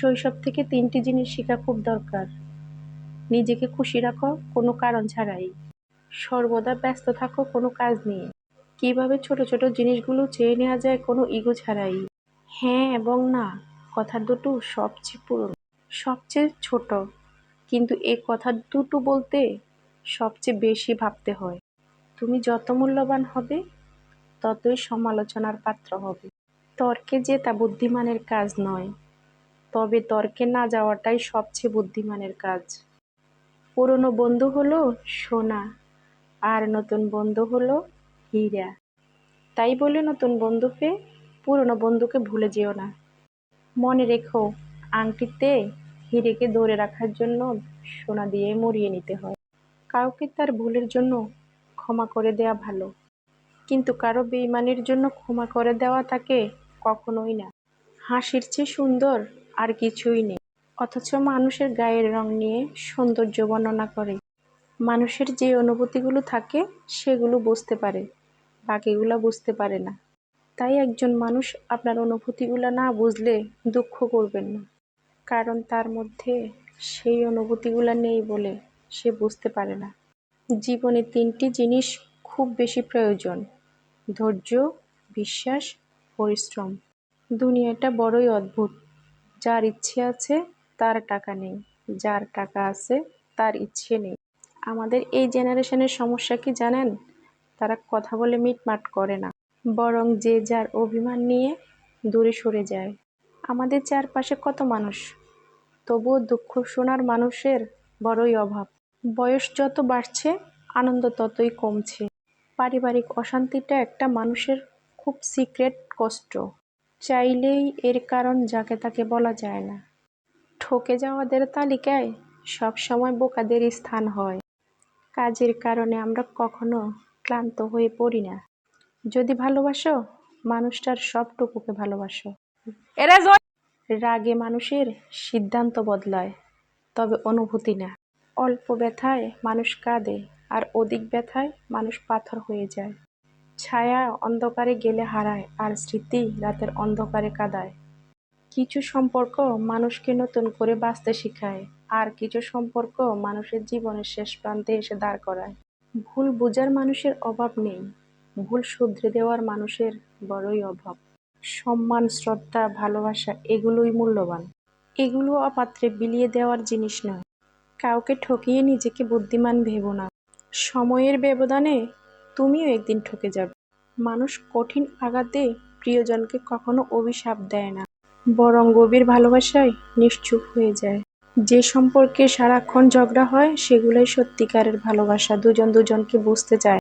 শৈশব থেকে তিনটি জিনিস শেখা খুব দরকার। নিজেকে খুশি রাখো, কোনো কারণ ছাড়াই। সর্বদা ব্যস্ত থাকো, কোনো কাজ নিয়ে কীভাবে ছোট ছোট জিনিসগুলো চেয়ে নেওয়া যায়, কোনো ইগো ছাড়াই। হ্যাঁ এবং না, কথা দুটো সবচেয়ে পুরনো, সবচেয়ে ছোট। কিন্তু এই কথা দুটো বলতে সবচেয়ে বেশি ভাবতে হয়। তুমি যত মূল্যবান হবে, ততই সমালোচনার পাত্র হবে। তর্কে জেতা বুদ্ধিমানের কাজ নয়। তবে তর্কে না যাওয়াটাই সবচেয়ে বুদ্ধিমানের কাজ। পুরনো বন্ধু হলো সোনা, আর নতুন বন্ধু হলো হীরা। তাই বলে নতুন বন্ধুকে পুরনো বন্ধুকে ভুলে যেও না। মনে রেখো, আংটিতে হিরেকে ধরে রাখার জন্য সোনা দিয়ে মরিয়ে নিতে হয়। কাউকে তার ভুলের জন্য ক্ষমা করে দেওয়া ভালো, কিন্তু কারও বেইমানির জন্য ক্ষমা করে দেওয়া তাকে কখনোই না। হাসির চেয়ে সুন্দর আর কিছুই নেই। অথচ মানুষের গায়ের রং নিয়ে সৌন্দর্য বর্ণনা করে। মানুষের যে অনুভূতিগুলো থাকে, সেগুলো বুঝতে পারে, বাকিগুলো বুঝতে পারে না। তাই একজন মানুষ আপনার অনুভূতিগুলো না বুঝলে দুঃখ করবেন না। কারণ তার মধ্যে সেই অনুভূতিগুলো নেই বলে সে বুঝতে পারে না। জীবনে তিনটি জিনিস খুব বেশি প্রয়োজন, ধৈর্য, বিশ্বাস, পরিশ্রম। দুনিয়াটা বড়ই অদ্ভুত। যার ইচ্ছে আছে, তার টাকা নেই। যার টাকা আছে, তার ইচ্ছে নেই। আমাদের এই জেনারেশনের সমস্যা কি জানেন? তারা কথা বলে মিটমাট করে না। বরং যে যার অভিমান নিয়ে দূরে সরে যায়। আমাদের চারপাশে কত মানুষ? তবুও দুঃখ শোনার মানুষের বড়ই অভাব। বয়স যত বাড়ছে, আনন্দ ততই কমছে। পারিবারিক অশান্তিটা একটা মানুষের খুব সিক্রেট কষ্ট। চাইলেই এর কারণ যাকে তাকে বলা যায় না। ঠকে যাওয়াদের তালিকায় সবসময় বোকাদের স্থান হয়। কাজের কারণে আমরা কখনো ক্লান্ত হয়ে পড়ি না। যদি ভালোবাসো মানুষটার সবটুকুকে ভালোবাসো। এরা রাগে মানুষের সিদ্ধান্ত বদলায় তবে অনুভূতি না। অল্প ব্যথায় মানুষ কাঁদে আর অধিক ব্যথায় মানুষ পাথর হয়ে যায়। ছায়া অন্ধকারে গেলে হারায়, আর স্মৃতি রাতের অন্ধকারে কাদায়। কিছু সম্পর্ক মানুষকে নতুন করে বাঁচতে শেখায়, আর কিছু সম্পর্ক মানুষের জীবনের শেষ প্রান্তে এসে দাঁড় করায়। ভুল বোঝার মানুষের অভাব নেই, ভুল শুধরে দেওয়ার মানুষের বড়ই অভাব। সম্মান, শ্রদ্ধা, ভালোবাসা এগুলোই মূল্যবান। এগুলো অপাত্রে বিলিয়ে দেওয়ার জিনিস নয়। কাউকে ঠকিয়ে নিজেকে বুদ্ধিমান ভেবো না। সময়ের ব্যবধানে তুমিও একদিন ঠকে যাবে। মানুষ কঠিন আঘাতে প্রিয়জনকে কখনো অভিশাপ দেয় না। বরং গভীর ভালোবাসায় নিশ্চুপ হয়ে যায়। যে সম্পর্কে সারাক্ষণ ঝগড়া হয়, সেগুলোই সত্যিকারের ভালোবাসা। দুজন দুজনকে বুঝতে চায়।